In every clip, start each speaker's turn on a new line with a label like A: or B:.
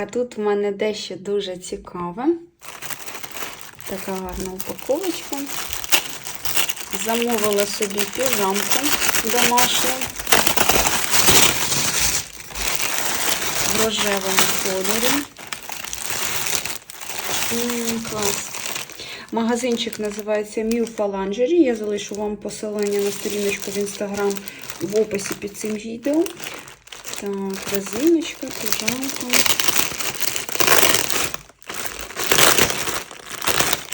A: А тут в мене дещо дуже цікаве. Така гарна упаковочка. Замовила собі піжамку домашню в рожевому кольорі. Клас. Магазинчик називається Milfa Lingerie. Я залишу вам посилання на сторіночку в інстаграм в описі під цим відео. Так, резиночка, піжамка.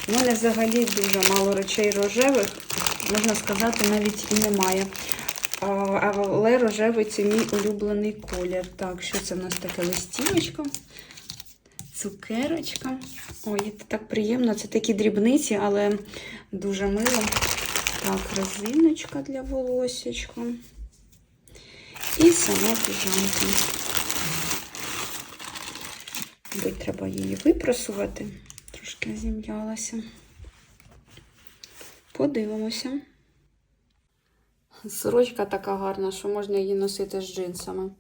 A: У мене взагалі дуже мало речей рожевих, можна сказати, навіть і немає. Але рожевий це мій улюблений колір. Так, що це в нас таке листівочка? Цукерочка. Ой, це так приємно. Це такі дрібниці, але дуже мило. Так, резиночка для волосечка. І сама піжамка. Мабуть, треба її випросувати. Трошки зім'ялася. Подивимося. Сорочка така гарна, що можна її носити з джинсами.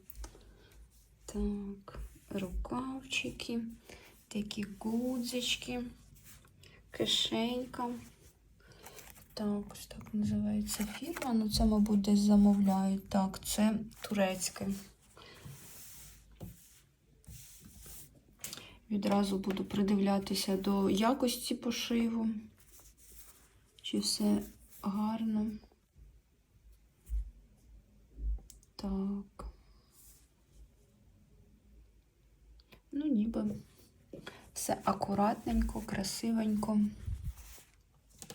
A: Так, рукавчики, такі гудзички, кишенька. Так, ось так називається фірма. Ну, це, мабуть, десь замовляють. Так, це турецьке. Відразу буду придивлятися до якості пошиву. Чи все гарно. Так. Ну, ніби все акуратненько, красивенько.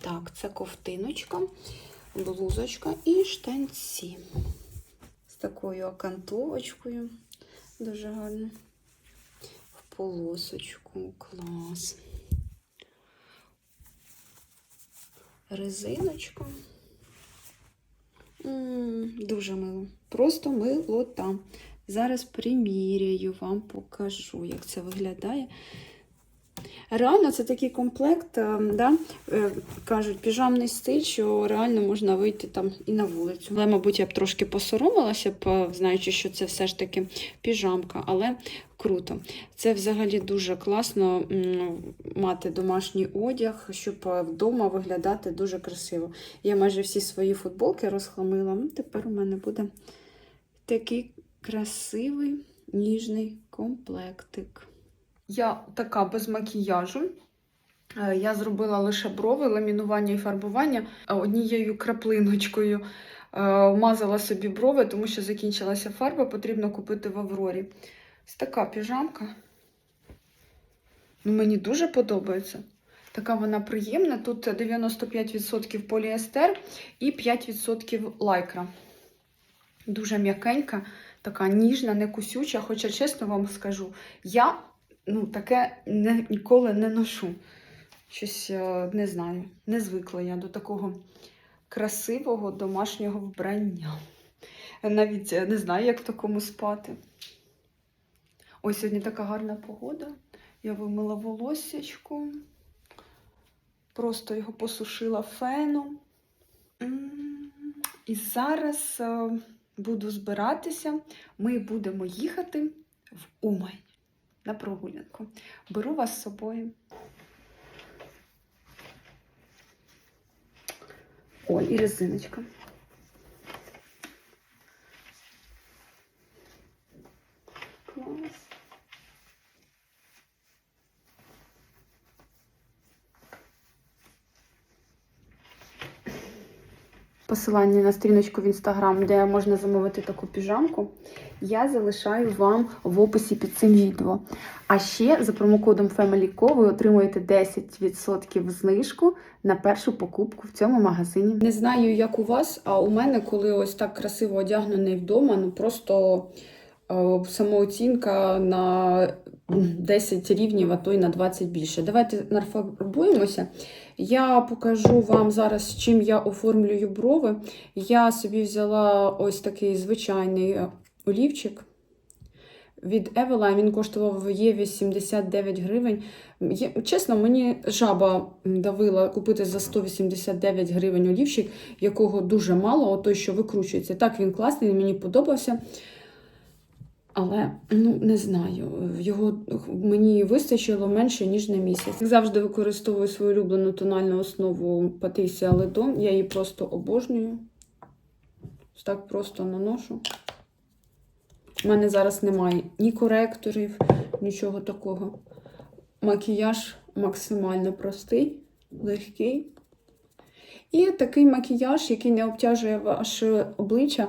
A: Так, це ковтиночка, блузочка і штанці. З такою окантовочкою. Дуже гарно. В полосочку. Клас. Резиночка. М -м, дуже мило. Просто милота. Зараз приміряю, вам покажу, як це виглядає. Реально, це такий комплект, е, да, е, кажуть, піжамний стиль, що реально можна вийти там і на вулицю. Але, мабуть, я б трошки посоромилася б, е, знаючи, що це все ж таки піжамка, але круто. Це взагалі дуже класно мати домашній одяг, щоб вдома виглядати дуже красиво. Я майже всі свої футболки розхламила. Ну, Тепер у мене буде такий красивий ніжний комплектик. Я така без макіяжу. Е, Я зробила лише брови, ламінування і фарбування е, однією краплиночкою. е, Мазала собі брови, тому що закінчилася фарба, потрібно купити в Аврорі. Ось така піжамка. Ну, мені дуже подобається. Така вона приємна. Тут 95% поліестер і 5% лайкра. Дуже м'якенька, така ніжна, не кусюча. Хоча, чесно вам скажу, я ну, таке не, ніколи не ношу. Щось е, не знаю, не звикла я до такого красивого домашнього вбрання. Навіть е, не знаю, як такому спати. Ось сьогодні така гарна погода. Я вимила волоссячку, просто його посушила феном. І зараз е, буду збиратися. Ми будемо їхати в Умань на прогулянку. Беру вас з собою. Ой, і резиночка. Клас. Посилання на сторіночку в інстаграм, де можна замовити таку піжамку, я залишаю вам в описі під цим відео. А ще за промокодом FamilyCo ви отримуєте 10% знижку на першу покупку в цьому магазині. Не знаю, як у вас, а у мене, коли ось так красиво одягнений вдома, ну просто е, самооцінка на 10 рівнів, а то й на 20 більше. Давайте нафарбуємося. Я покажу вам зараз, чим я оформлюю брови. Я собі взяла ось такий звичайний е, олівчик від Евела. Він коштував Єві 79 гривень. Є- Чесно, мені жаба давила купити за 189 гривень олівчик, якого дуже мало, той, що викручується. Так, він класний, мені подобався. Але ну не знаю, його мені вистачило менше ніж на місяць. Як завжди використовую свою улюблену тональну основу Patricia Ледом. Я її просто обожнюю. Так просто наношу. У мене зараз немає ні коректорів, нічого такого. Макіяж максимально простий, легкий. І такий макіяж, який не обтяжує ваше обличчя,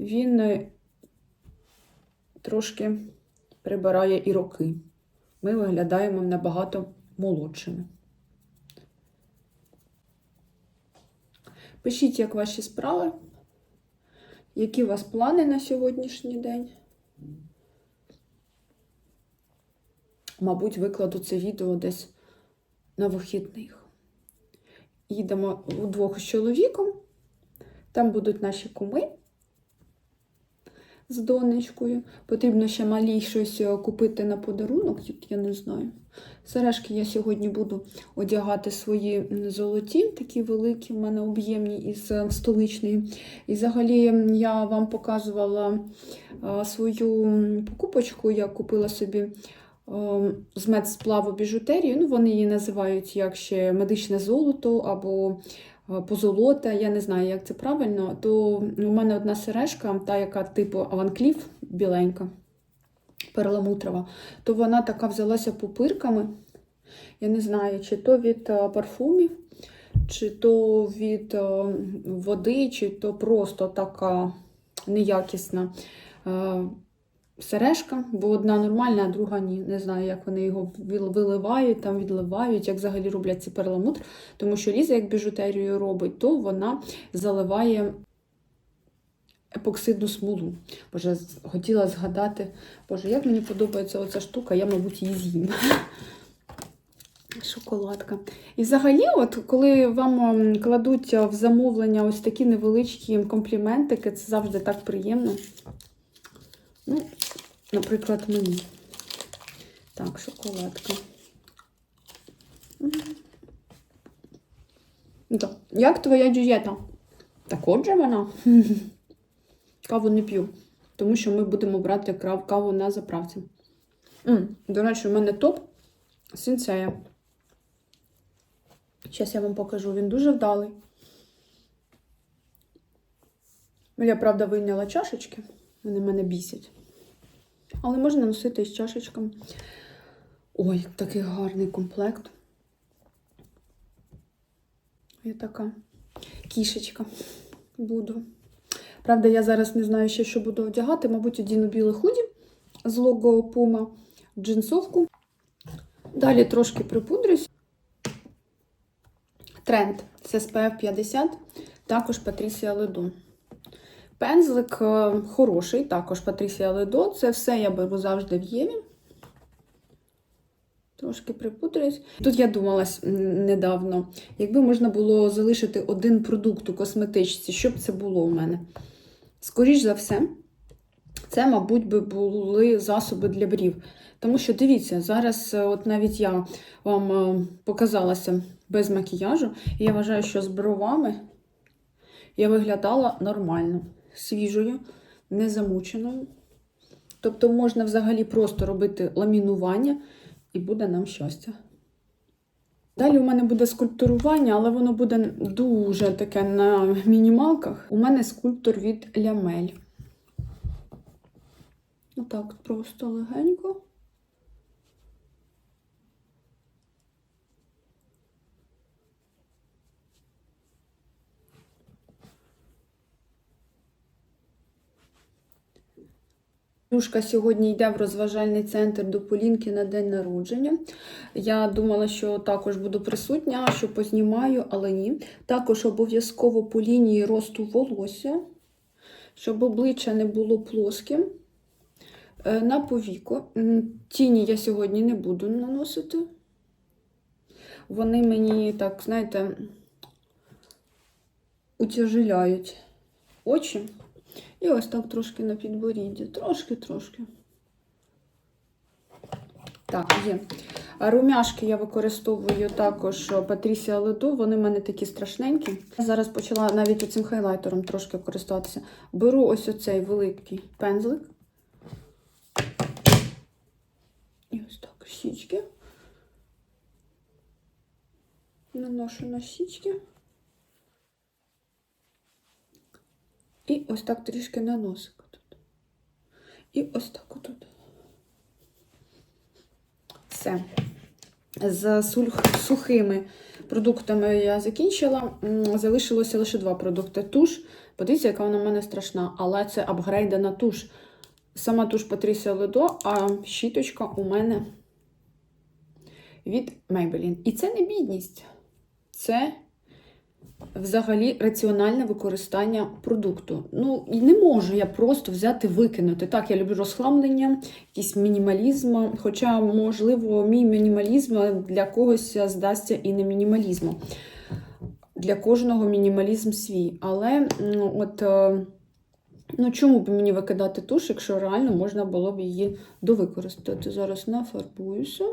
A: він е, трошки прибирає і роки. Ми виглядаємо набагато молодшими. Пишіть, як ваші справи, які у вас плани на сьогоднішній день. Мабуть, викладу це відео десь на вихідних. Їдемо удвох з чоловіком. Там будуть наші куми з донечкою. Потрібно ще малій щось е, купити на подарунок, я не знаю. Сережки я сьогодні буду одягати свої золоті, такі великі, в мене об'ємні із е, столичної. І взагалі я вам показувала е, свою покупочку, я купила собі з медсплаву біжутерію. Ну, вони її називають як ще медичне золото або позолота, я не знаю, як це правильно. То у мене одна сережка, та яка типу Аванкліф біленька, перламутрова, то вона така взялася пупирками. Я не знаю, чи то від е, парфумів, чи то від е, води, чи то просто така неякісна е, сережка, бо одна нормальна, а друга ні. Не знаю, як вони його виливають, там відливають, як взагалі роблять цей перламутр. Тому що Ліза, як біжутерію робить, то вона заливає епоксидну смолу. Боже, хотіла згадати, Боже, як мені подобається оця штука, я, мабуть, її з'їм. Шоколадка. І взагалі, от коли вам ем, кладуть в замовлення ось такі невеличкі компліментики, це завжди так приємно. Ну, наприклад, мені. Так, шоколадка. Ну Так, Як твоя дієта? Так отже вона. Каву не п'ю, тому що ми будемо брати каву на заправці. М, До речі, у мене топ сінцея. Зараз я вам покажу, він дуже вдалий. Я, правда, вийняла чашечки, вони мене бісять. Але можна носити із чашечками. Ой, такий гарний комплект. Я така кішечка буду. Правда, я зараз не знаю ще, що буду одягати. Мабуть, одіну біле худі з лого Puma, джинсовку. Далі трошки припудрюсь. Тренд з SPF 50, також Патрісія Ледо. Пензлик е, хороший, також Патрісія Ледо. Це все я беру завжди в Єві. Трошки припудрююсь. Тут я думала недавно, якби можна було залишити один продукт у косметичці, що б це було у мене? Скоріш за все, це, мабуть, би були засоби для брів. Тому що дивіться, зараз, е, от навіть я вам е, показалася без макіяжу, і я вважаю, що з бровами я виглядала нормально, свіжою, незамученою. Тобто можна взагалі просто робити ламінування, і буде нам щастя. Далі у мене буде скульптурування, але воно буде дуже таке на мінімалках. У мене скульптор від лямель. Отак просто легенько. Юшка сьогодні йде в розважальний центр до Полінки на день народження. Я думала, що також буду присутня, що познімаю, але ні. Також обов'язково по лінії росту волосся, щоб обличчя не було плоским. Е, На повіку. Тіні я сьогодні не буду наносити. Вони мені, так, знаєте, утяжеляють очі. І ось так трошки на підборідді. Трошки-трошки. Так, є. А румяшки я використовую також Патрісія Леду, вони в мене такі страшненькі. Я зараз почала навіть оцим хайлайтером трошки користуватися. Беру ось оцей великий пензлик. І ось так щічки. Наношу на січки. Ось так трішки на носик тут. І ось так отут. Все. З сухими продуктами я закінчила. Залишилося лише два продукти. Туш. Подивіться, яка вона в мене страшна, але це апгрейдена туш. Сама туш Патрісія Ледо, а щіточка у мене від Maybelline. І це не бідність. Це взагалі раціональне використання продукту. Ну, і не можу я просто взяти викинути. Так, я люблю розхламлення, якийсь мінімалізм. Хоча, можливо, мій мінімалізм для когось здасться і не мінімалізмом. Для кожного мінімалізм свій. Але ну, от. е, Ну, чому б мені викидати туш, якщо реально можна було б її довикористати? Зараз нафарбуюся.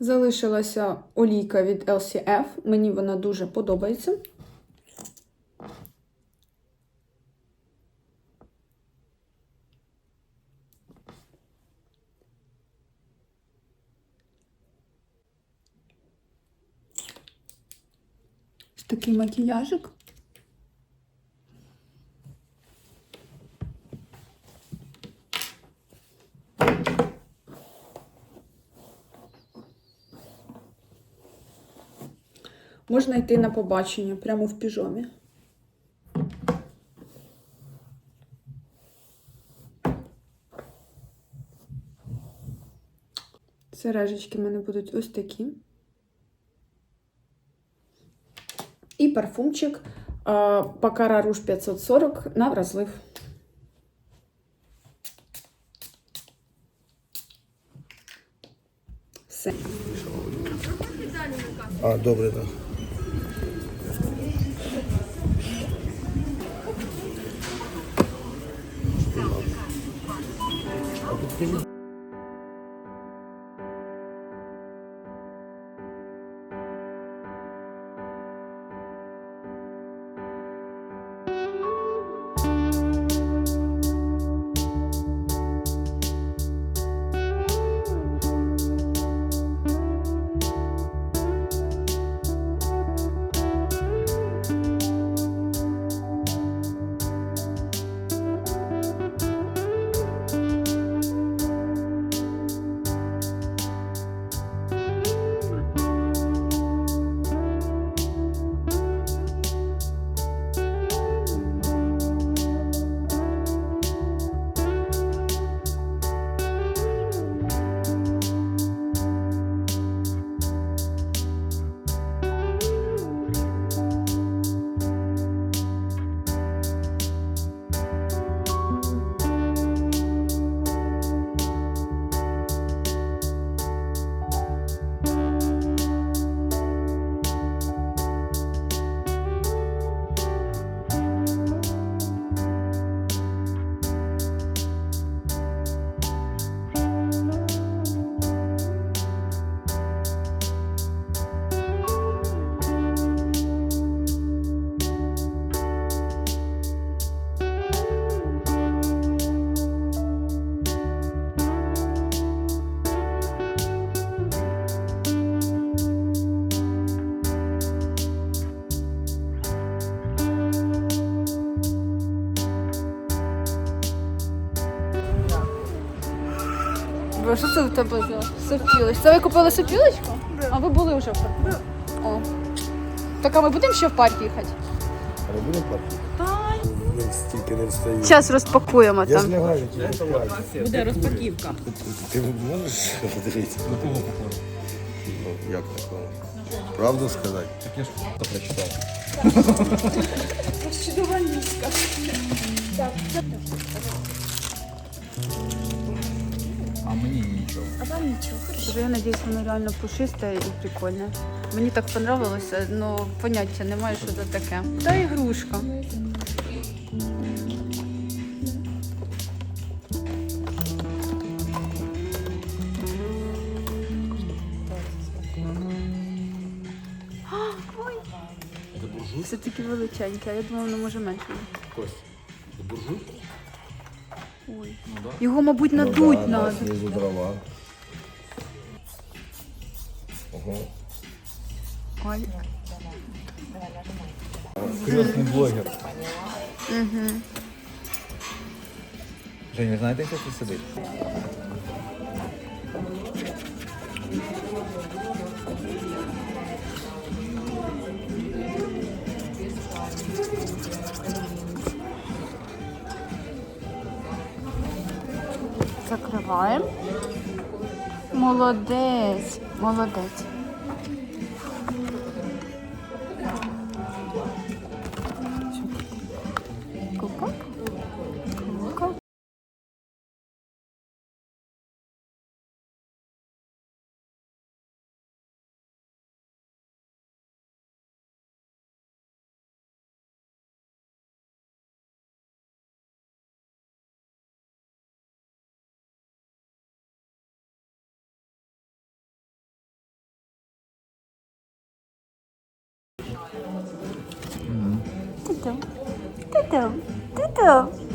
A: Залишилася олійка від LCF. Мені вона дуже подобається. Такий макіяжик. Можна йти на побачення прямо в піжамі. Сережечки в мене будуть ось такі. І парфумчик Пакара Руж 540 на вразлив. Все.
B: А, добре, так. still.
A: Бо що це в тебе за сопілочка? Це ви купили сопілочку? А ви були вже в парку? О. Так а ми будемо ще в парк їхати?
B: Буде платити? Він стільки не встає.
A: Зараз розпакуємо
B: Я
A: там.
B: граю, тільки встаю.
C: Буде розпаківка.
B: Ти можеш подивитися? Кого похоже? Ну, як такого? Правду сказати?
D: Так я ж просто прочитав. А мені нічого.
A: Боже, Я надіюсь, воно реально пушисте і прикольне. Мені так понравилося, але поняття немає, що це таке. Та ігрушка.
D: Це
A: таки величеньке, а я думала, воно може менше.
D: Кость. Це буржуй? Ну.
A: Його, мабуть,
B: Ну
A: надуть
B: да,
A: надо.
B: да, дрова. Ого.
A: Ой.
D: Крестный блогер.
A: Угу.
D: Женя, знаєте, хто тут сидить?
A: Закриваємо. Молодець. Молодець. 嘟嘟嘟嘟